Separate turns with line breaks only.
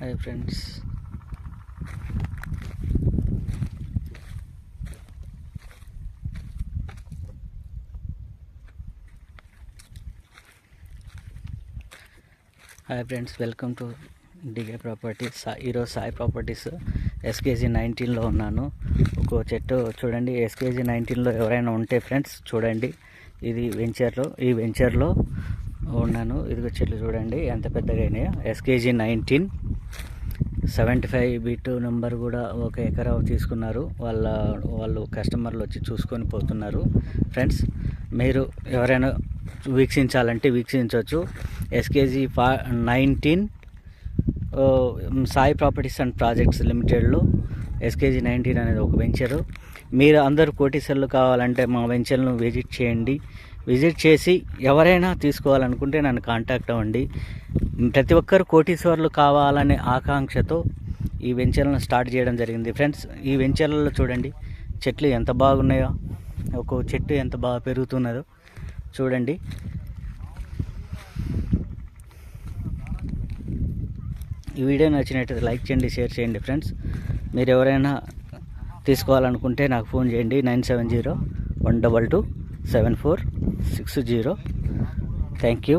Hi friends. Hi friends welcome to డిగే properties. ఈరోజు Sai properties SKG నైన్టీన్లో ఉన్నాను. ఒక చెట్టు చూడండి ఎస్కేజీ నైన్టీన్లో ఎవరైనా ఉంటే ఫ్రెండ్స్ చూడండి. ఇది వెంచర్లో ఈ వెంచర్లో ఉన్నాను. ఇదిగో చెట్లు చూడండి ఎంత పెద్దగా అయినాయో. SKG nineteen. Seventy five bit number కూడా ఒక ఎకరా తీసుకున్నారు. వాళ్ళ వాళ్ళు కస్టమర్లు వచ్చి చూసుకొని పోతున్నారు. ఫ్రెండ్స్ మీరు ఎవరైనా వీక్షించాలంటే వీక్షించవచ్చు. ఎస్కేజీ ఫా nineteen Sai properties and projects లిమిటెడ్లో SKG nineteen అనేది ఒక వెంచరు. మీరు అందరూ కోటీసర్లు కావాలంటే మా వెంచర్ను విజిట్ చేయండి. విజిట్ చేసి ఎవరైనా తీసుకోవాలనుకుంటే నన్ను కాంటాక్ట్ అవ్వండి. ప్రతి ఒక్కరు కోటీశ్వర్లు కావాలనే ఆకాంక్షతో ఈ వెంచర్లను స్టార్ట్ చేయడం జరిగింది. ఫ్రెండ్స్ ఈ వెంచర్లలో చూడండి చెట్లు ఎంత బాగున్నాయో ఒక్కో చెట్టు ఎంత బాగా పెరుగుతున్నదో చూడండి. ఈ వీడియో నచ్చినట్టు లైక్ చేయండి షేర్ చేయండి ఫ్రెండ్స్. మీరు ఎవరైనా తీసుకోవాలనుకుంటే నాకు ఫోన్ చేయండి nine seven zero one double two seven four six zero. Thank you.